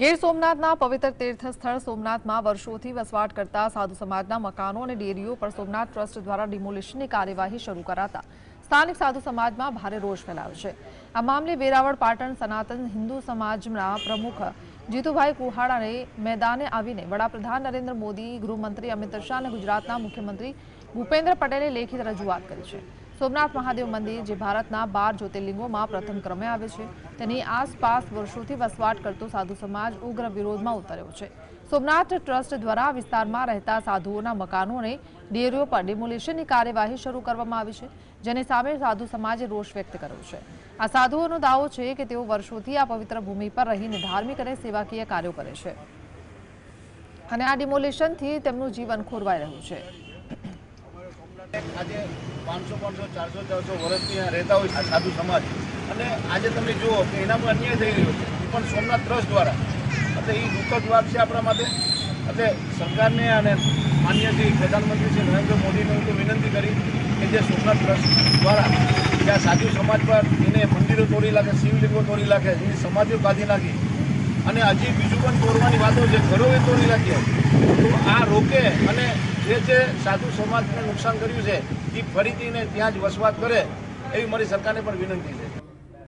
ગીર સોમનાથના પવિત્ર તીર્થસ્થળ સોમનાથમાં વર્ષોથી વસવાટ કરતા સાધુ સમાજના મકાનો અને ડેરીઓ પર સોમનાથ ટ્રસ્ટ દ્વારા ડિમોલિશનની કાર્યવાહી શરૂ કરાતા સ્થાનિક સાધુ સમાજમાં ભારે રોષ ફેલાયો છે. આ મામલે વેરાવળ પાટણ સનાતન હિન્દુ સમાજના પ્રમુખ જીતુભાઈ કુહાડાને મેદાને આવીને વડાપ્રધાન નરેન્દ્ર મોદી, ગૃહમંત્રી અમિત શાહ અને ગુજરાતના મુખ્યમંત્રી ભૂપેન્દ્ર પટેલે લેખિત રજૂઆત કરી છે. સોમનાથ મહાદેવ મંદિર જે ભારતના બાર જ્યોતિર્લિંગોમાં પ્રથમ ક્રમે આવે છે, તેની આસપાસ વર્ષોથી વસવાટ કરતો સાધુ સમાજ ઉગ્ર વિરોધમાં ઉતર્યો છે. સોમનાથ ટ્રસ્ટ દ્વારા વિસ્તારમાં રહેતા સાધુઓના મકાનો અને ડેરીઓ પર ડિમોલિશનની કાર્યવાહી શરૂ કરવામાં આવી છે, જેને સામે સાધુ સમાજે રોષ વ્યક્ત કર્યો છે. આ સાધુઓનો દાવો છે કે તેઓ વર્ષોથી આ પવિત્ર ભૂમિ પર રહીને ધાર્મિક અને સેવાકીય કાર્યો કરે છે. અને આ ડિમોલિશનથી તેમનું જીવન ખોરવાઈ રહ્યું છે. આજે પાંચસો પાંચસો, ચારસો ચારસો વર્ષથી અહીંયા રહેતા હોય આ સાધુ સમાજ. અને આજે તમે જુઓ કે એનામાં અન્યાય થઈ રહ્યો છે. પણ સોમનાથ ટ્રસ્ટ દ્વારા. એટલે એ દુઃખદ વાત છે આપણા માટે. એટલે સરકારને અને માન્ય શ્રી પ્રધાનમંત્રી શ્રી નરેન્દ્ર મોદીને હું તો વિનંતી કરી કે જે સોમનાથ ટ્રસ્ટ દ્વારા જે આ સાધુ સમાજ પર એને મંદિરો તોડી નાખે શિવલિંગો તોડી નાખે, એની સમાધિઓ કાઢી નાખી. અને હજી બીજું પણ તોડવાની વાતો છે ઘરો એ તોડી નાખી તો આ રોકે અને જે જે સાધુ સમાજને નુકસાન કર્યું છે એ ફરીથી ત્યાં જ વસવાટ કરે, એવી મારી સરકારને પણ વિનંતી છે.